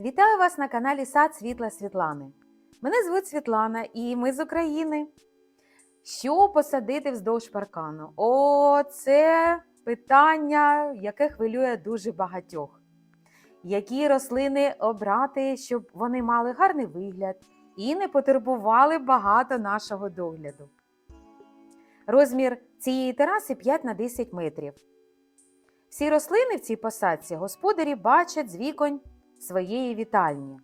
Вітаю вас на каналі Сад Світла Світлани. Мене звуть Світлана і ми з України. Що посадити вздовж паркану? О, це питання, яке хвилює дуже багатьох. Які рослини обрати, щоб вони мали гарний вигляд і не потребували багато нашого догляду. Розмір цієї тераси 5 на 10 метрів. Всі рослини в цій посадці господарі бачать з віконь своєї вітальні.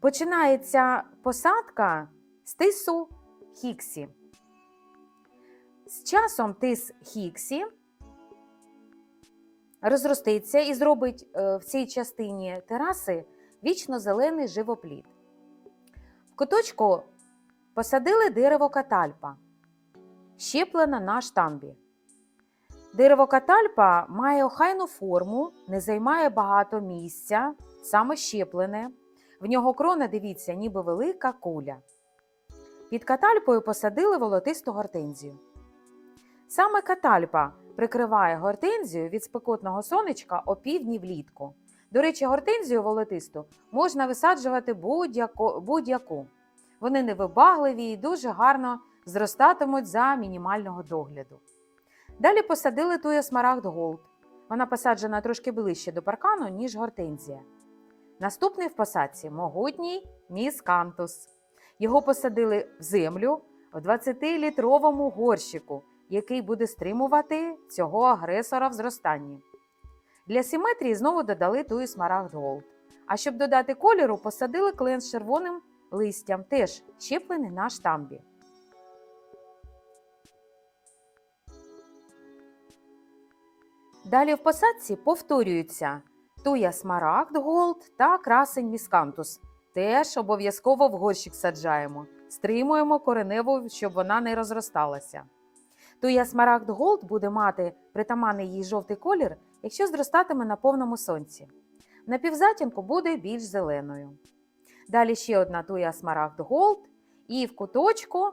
Починається посадка з тису хіксі. З часом тис хіксі розроститься і зробить е, в цій частині тераси вічно-зелений живоплід. В куточку посадили дерево катальпа, щеплене на штамбі. Дерево катальпа має охайну форму, не займає багато місця, саме щеплене. В нього крона, дивіться, ніби велика куля. Під катальпою посадили волотисту гортензію. Саме катальпа прикриває гортензію від спекотного сонечка опівдні влітку. До речі, гортензію волотисту можна висаджувати будь-яку. будь-яку. Вони невибагливі і дуже гарно зростатимуть за мінімального догляду. Далі посадили туя смарагд Голд. Вона посаджена трошки ближче до паркану, ніж гортензія. Наступний в посадці могутній міскантус. Його посадили в землю в 20-літровому горщику, який буде стримувати цього агресора в зростанні. Для симетрії знову додали туї смарагд Голд. А щоб додати кольору, посадили клен з червоним листям, теж щеплений на штамбі. Далі в посадці повторюються туя смарагд голд та красень міскантус. Теж обов'язково в горщик саджаємо. Стримуємо кореневу, щоб вона не розросталася. Туя смарагд голд буде мати притаманний їй жовтий колір, якщо зростатиме на повному сонці. На півзатінку буде більш зеленою. Далі ще одна туя смарагд голд, і в куточку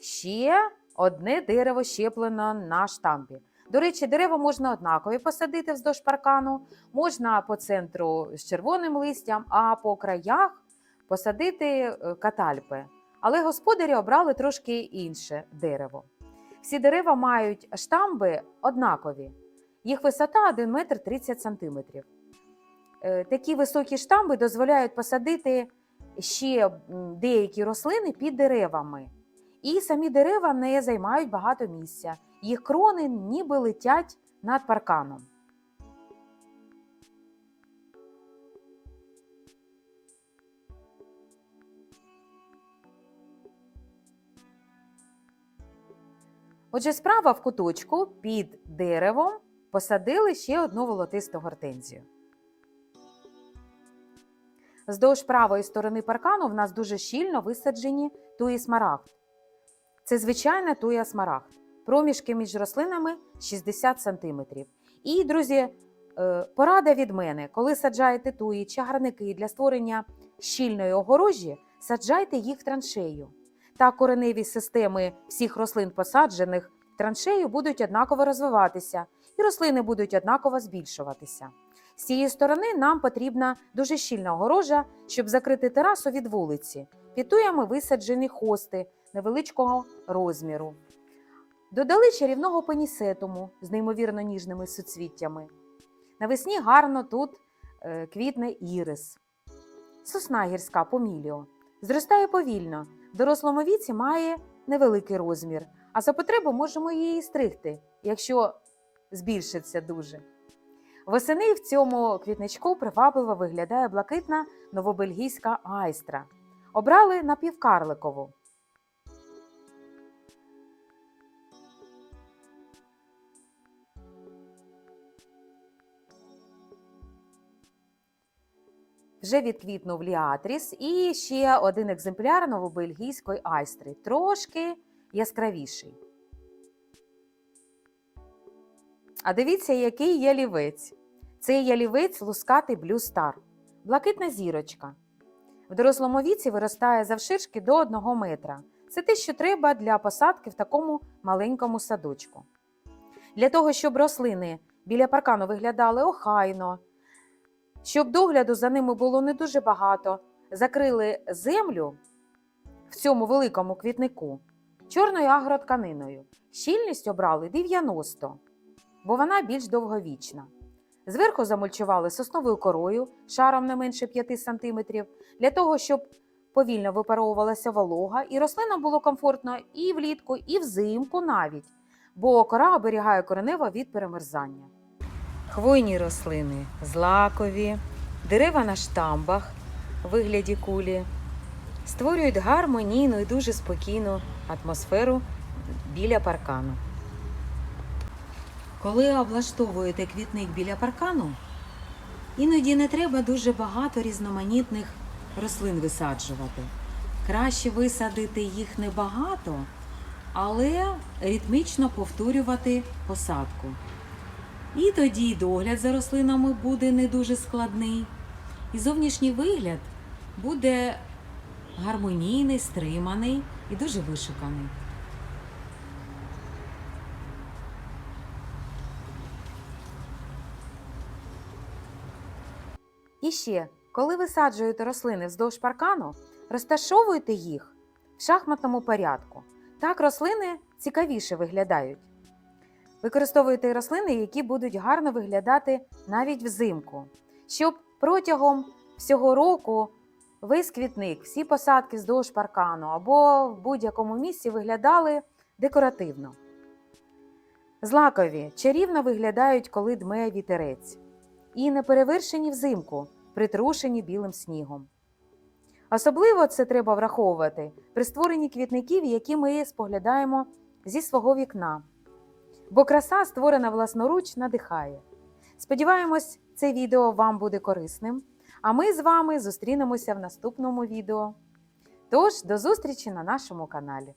ще одне дерево щеплено на штампі. До речі, дерева можна однакові посадити вздовж паркану, можна по центру з червоним листям, а по краях посадити е, катальпи. Але господарі обрали трошки інше дерево. Всі дерева мають штамби однакові. Їх висота 1 метр 30 сантиметрів. Е, Такі високі штамби дозволяють посадити ще деякі рослини під деревами. І самі дерева не займають багато місця. Їх крони ніби летять над парканом. Отже, справа в куточку під деревом посадили ще одну волотисту гортензію. Вздовж правої сторони паркану в нас дуже щільно висаджені туї смарагд. Це звичайна туя смарагд. Проміжки між рослинами 60 см. І, друзі, е, порада від мене: коли саджаєте туї чи гарники для створення щільної огорожі, саджайте їх в траншею. Так кореневі системи всіх рослин, посаджених траншею, будуть однаково розвиватися, і рослини будуть однаково збільшуватися. З цієї сторони нам потрібна дуже щільна огорожа, щоб закрити терасу від вулиці. Під туями висаджені хости невеличкого розміру. Додали чарівного пенісетуму з неймовірно ніжними суцвіттями. Навесні гарно тут е, квітне ірис. Сосна гірська поміліо. Зростає повільно. В дорослому віці має невеликий розмір, а за потребу можемо її стригти, якщо збільшиться дуже. Восени в цьому квітничку привабливо виглядає блакитна новобельгійська айстра. Обрали напівкарликову. Вже відквітнув ліатріс і ще один екземпляр новобельгійської айстри, трошки яскравіший. А дивіться, який ялівець. Цей ялівець лускатий Blue Star. Блакитна зірочка. В дорослому віці виростає завширшки до 1 метра. Це те, що треба для посадки в такому маленькому садочку. Для того, щоб рослини біля паркану виглядали охайно, Щоб догляду за ними було не дуже багато, закрили землю в цьому великому квітнику чорною агротканиною. Щільність обрали 90, бо вона більш довговічна. Зверху замульчували сосновою корою шаром не менше 5 см, для того, щоб повільно випаровувалася волога, і рослинам було комфортно і влітку, і взимку навіть, бо кора оберігає коренева від перемерзання. Хвойні рослини злакові, дерева на штамбах у вигляді кулі створюють гармонійну і дуже спокійну атмосферу біля паркану. Коли облаштовуєте квітник біля паркану, іноді не треба дуже багато різноманітних рослин висаджувати. Краще висадити їх небагато, але ритмічно повторювати посадку. І тоді догляд за рослинами буде не дуже складний, і зовнішній вигляд буде гармонійний, стриманий і дуже вишуканий. І ще, коли висаджуєте рослини вздовж паркану, розташовуйте їх в шахматному порядку. Так рослини цікавіше виглядають. Використовуйте рослини, які будуть гарно виглядати навіть взимку, щоб протягом всього року весь квітник, всі посадки вздовж паркану або в будь-якому місці виглядали декоративно. Злакові чарівно виглядають, коли дме вітерець, і неперевершені взимку, притрушені білим снігом. Особливо це треба враховувати при створенні квітників, які ми споглядаємо зі свого вікна. Бо краса, створена власноруч, надихає. Сподіваємось, це відео вам буде корисним. А ми з вами зустрінемося в наступному відео. Тож, до зустрічі на нашому каналі.